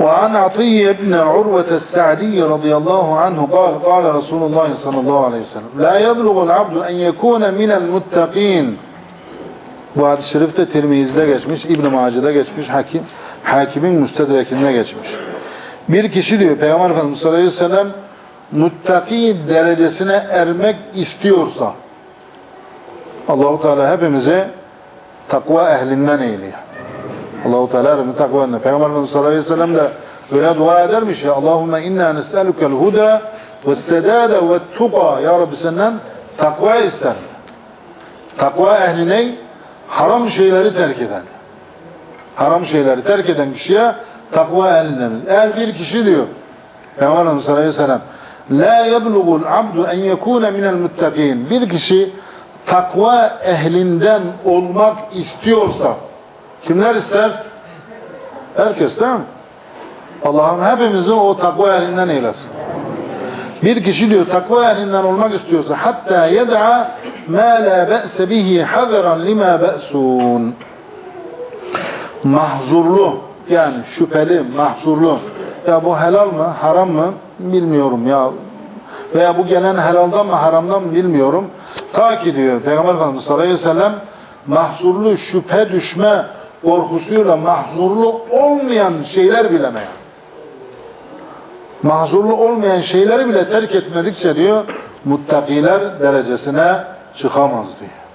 وعن عطية بن عروة السعدي رضي الله عنه قال قال رسول الله صلى الله عليه وسلم لا يبلغ العبد أن يكون من المتقين Bu hadis-i şerif de Tirmiz'de geçmiş, İbn-i Mace'de geçmiş, hakim, hakimin müstedrekinde geçmiş. Bir kişi diyor Peygamber Efendimiz sallallahu aleyhi ve sellem muttaki derecesine ermek istiyorsa Allahu Teala hepimize takva ehlinden eyleye. Allahu Teala hepimizi takva ehlinden. Peygamber Efendimiz sallallahu aleyhi ve sellem de öyle dua edermiş ya Allahümme inna nes'elukel huda ve sedade ve tuqa Ya Rabbi senden takva ister. Takva ehli ne? Haram şeyleri terk eden. Haram şeyleri terk eden kişiye takva ehlinden. Eğer bir kişi diyor Peygamber Efendimiz sallallahu aleyhi ve sellem La yeblugul abdu en yekune minel muttakin. Bir kişi takva ehlinden olmak istiyorsa kimler ister? Herkes değil mi? Allah'ım hepimizi o takva ehlinden eylesin. Bir kişi diyor takva ehlinden olmak istiyorsa hatta yed'a ma la be'se bihi hazaran lima be'sun. Mahzurlu yani şüpheli, mahzurlu. Ya bu helal mı, haram mı bilmiyorum ya. Veya bu gelen helaldan mı, haramdan mı bilmiyorum. Ta ki diyor Peygamber Efendimiz sallallahu aleyhi ve sellem mahzurlu, şüphe düşme korkusuyla mahzurlu olmayan şeyler bilemeyen mahzurlu olmayan şeyleri bile terk etmedikçe diyor muttakiler derecesine çıkamaz diyor.